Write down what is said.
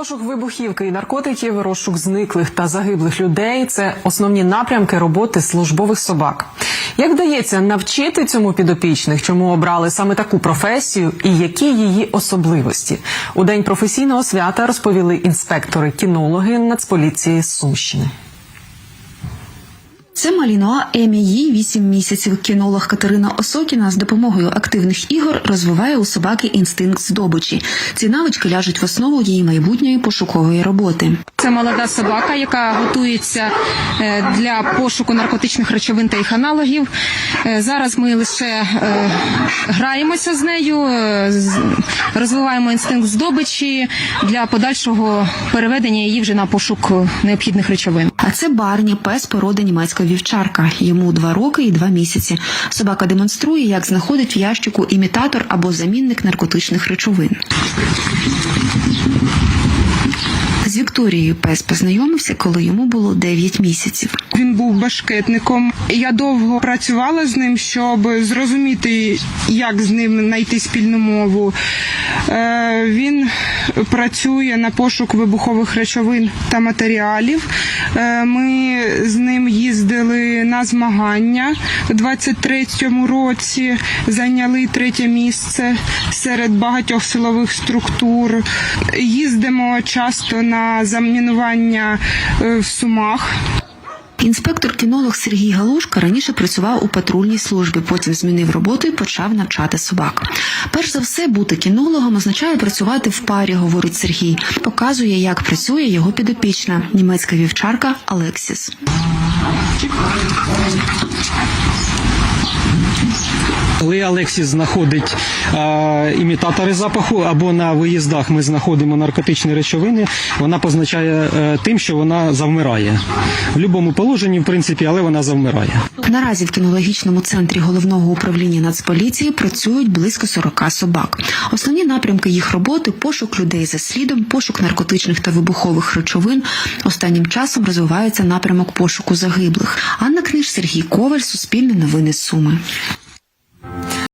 Пошук вибухівки і наркотиків, розшук зниклих та загиблих людей це основні напрямки роботи службових собак. Як вдається навчити цьому підопічних, чому обрали саме таку професію і які її особливості? У день професійного свята розповіли інспектори-кінологи Нацполіції з Сумщини. Це Малінуа Емі. Їй 8 місяців. Кінолог Катерина Осокіна з допомогою активних ігор розвиває у собаки інстинкт здобичі. Ці навички ляжуть в основу її майбутньої пошукової роботи. Це молода собака, яка готується е, для пошуку наркотичних речовин та їх аналогів. Е, Зараз ми лише е, граємося з нею, розвиваємо інстинкт здобичі для подальшого переведення її вже на пошук необхідних речовин. А це Барні, пес породи німецька вівчарка. Йому два роки і два місяці. Собака демонструє, як знаходить в ящику імітатор або замінник наркотичних речовин. З Вікторією пес познайомився, коли йому було 9 місяців. Він був башкетником. Я довго працювала з ним, щоб зрозуміти, як з ним знайти спільну мову. Е, Він працює на пошук вибухових речовин та матеріалів. Е, Ми з ним їздили на змагання у 23-му році, зайняли третє місце серед багатьох силових структур. Їздимо часто на замінування е, в Сумах. Інспектор-кінолог Сергій Галушка раніше працював у патрульній службі, потім змінив роботу і почав навчати собак. Перш за все, бути кінологом означає працювати в парі, говорить Сергій. Показує, як працює його підопічна німецька вівчарка Алексіс. Коли Алексіс знаходить е, імітатори запаху або на виїздах ми знаходимо наркотичні речовини, вона позначає е, тим, що вона завмирає. В будь-якому положенні, в принципі, але вона завмирає. Наразі в кінологічному центрі головного управління Нацполіції працюють близько 40 собак. Основні напрямки їх роботи пошук людей за слідом, пошук наркотичних та вибухових речовин. Останнім часом розвивається напрямок пошуку загиблих. Анна Книж, Сергій Коваль, Суспільне новини Суми.